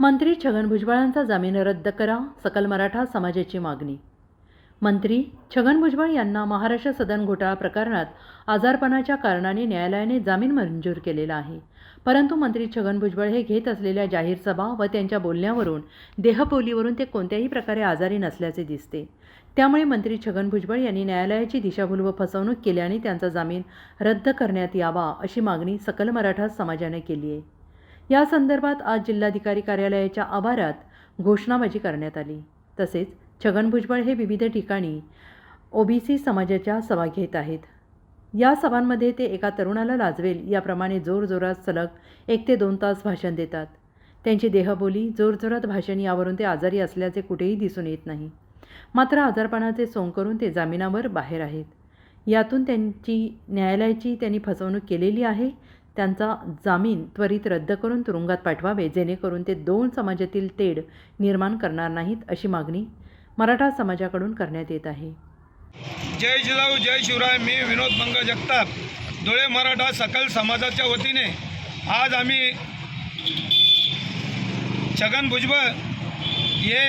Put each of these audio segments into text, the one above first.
मंत्री छगन भुजबळांचा जामीन रद्द करा सकल मराठा समाजाची मागणी. मंत्री छगन भुजबळ यांना महाराष्ट्र सदन घोटाळा प्रकरणात आजारपणाच्या कारणाने न्यायालयाने जामीन मंजूर केलेला आहे. परंतु मंत्री छगन भुजबळ हे घेत असलेल्या जाहीर सभा व त्यांच्या बोलण्यावरून देहबोलीवरून ते कोणत्याही प्रकारे आजारी नसल्याचे दिसते. त्यामुळे मंत्री छगन भुजबळ यांनी न्यायालयाची दिशाभूल व फसवणूक केल्याने त्यांचा जामीन रद्द करण्यात यावा अशी मागणी सकल मराठा समाजाने केली आहे. या संदर्भात आज जिल्हाधिकारी कार्यालयाच्या आवारात घोषणाबाजी करण्यात आली. तसेच छगन भुजबळ हे विविध ठिकाणी ओबीसी समाजाच्या सभा घेत आहेत. या सभांमध्ये ते एका तरुणाला लाजवेल याप्रमाणे जोरजोरात सलग एक ते दोन तास भाषण देतात. त्यांची देहबोली जोरजोरात भाषण यावरून ते आजारी असल्याचे कुठेही दिसून येत नाही. मात्र आजारपणाचे सोंग करून ते जामिनावर बाहेर आहेत. यातून त्यांची न्यायालयाची त्यांनी फसवणूक केलेली आहे त्यांचा जामीन त्वरित रद्द करून तुरुंगात पाठवावे जेणेकरून ते दोन समाजातील तेढ निर्माण करणार नाहीत अशी मागणी मराठा समाजाकडून करण्यात येत आहे. जय जिजाऊ जय शिवराय मी विनोद मंग जगताप. धुळे मराठा सकल समाजाच्या वतीने आज आम्ही छगन भुजबळ हे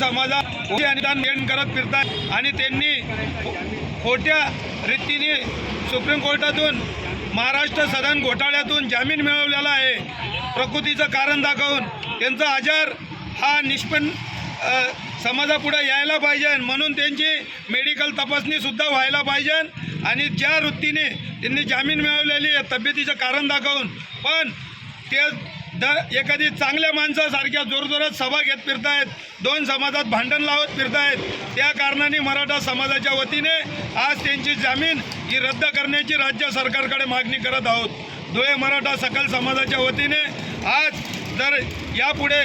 समाजा अनुदान घेऊन करत फिरतात आणि त्यांनी खोट्या रीतीने सुप्रीम कोर्टातून महाराष्ट्र सदन घोटाळ्यातून जामीन मिळवलेला आहे. प्रकृतीचं कारण दाखवून त्यांचा आजार हा निष्पन्न समाजापुढे यायला पाहिजे म्हणून त्यांची मेडिकल तपासणीसुद्धा व्हायला पाहिजे आणि ज्या वृत्तीने त्यांनी जामीन मिळवलेली आहे तब्येतीचं कारण दाखवून. पण ते द एखादी चांगल्या माणसासारख्या जोरजोरात सभा घेत फिरतायत दोन समाजात भांडण लावत फिरतायत त्या कारणाने मराठा समाजाच्या वतीने आज त्यांची जामीन ही रद्द करण्याची राज्य सरकारकडे मागणी करत आहोत. धुळे मराठा सकल समाजाच्या वतीने आज जर यापुढे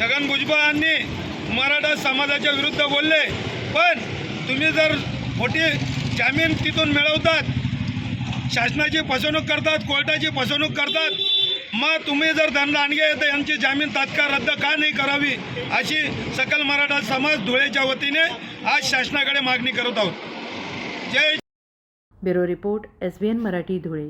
छगन भुजबळांनी मराठा समाजाच्या विरुद्ध बोलले पण तुम्ही जर मोठी जामीन तिथून मिळवतात शासनाची फसवणूक करतात कोर्टाची फसवणूक करतात मग तुम्ही जर दंडाणगे तर यांची जामीन तात्काळ रद्द का नाही करावी अशी सकल मराठा समाज धुळेच्या वतीने आज शासनाकडे मागणी करत आहोत. जय bureau report S B N Marathi Dhule.